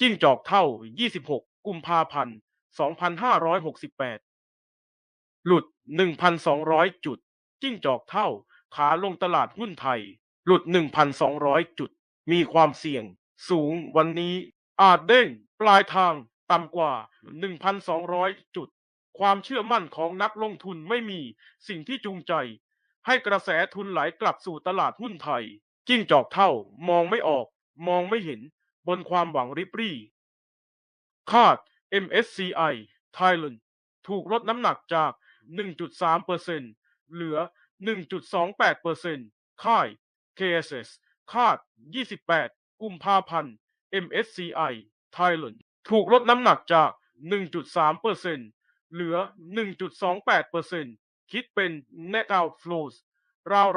จิ้งจอกเท่า 26 กุมภาพันธ์ 2568 หลุด 1,200 จุด จิ้งจอกเท่า ขาลงตลาดหุ้นไทย หลุด 1,200 จุด มีความเสี่ยง สูงวันนี้ อาจเด้ง ปลายทาง ต่ำกว่า 1,200 จุด ความเชื่อมั่นของนักลงทุนไม่มี สิ่งที่จูงใจ ให้กระแสทุนไหลกลับสู่ตลาดหุ้นไทย จิ้งจอกเท่ามองไม่ออก มองไม่เห็น บนความหวังริบรี่ คาด MSCI Thailand ถูกลดน้ำหนักจาก 1.3%เหลือ 1.28%ค่าย KSS คาด 28 กุมภาพันธ์ MSCI Thailand ถูกลดน้ำหนักจาก 1.3%เหลือ 1.28%คิดเป็น Net Outflows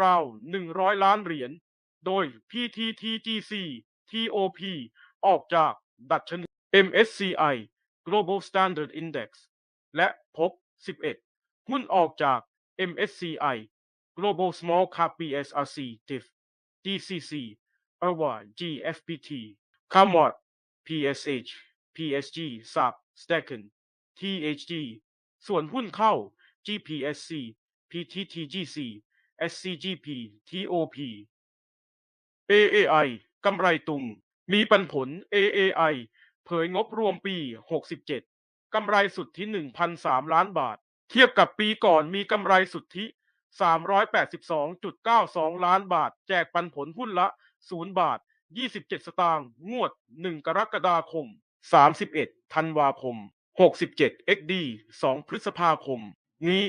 ราวๆ 100 ล้านเหรียญ โดย PTTGC TOP ออกจากดัชนี MSCI Global Standard Index และพบ 11 หุ้นออกจาก MSCI Global Small Cap BSRC DIF DCC หรือว่า GFPT คำว่า PSH PSG SAP Stacken THG ส่วนหุ้นเข้า GPSC PTTGC SCGP TOP AAI กำไรตุง มีปันผล AAI เผยงบรวมปี 67 กำไรสุทธิ 1,003 ล้านบาท เทียบกับปีก่อนมีกำไรสุทธิ 382.92 ล้านบาท แจกปันผลหุ้นละ 0 บาท 27 สตางค์ งวด 1 กรกฎาคม 31 ธันวาคม 67 XD 2 พฤษภาคม นี้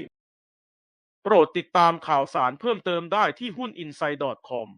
โปรดติดตามข่าวสารเพิ่มเติมได้ที่หุ้น inside.com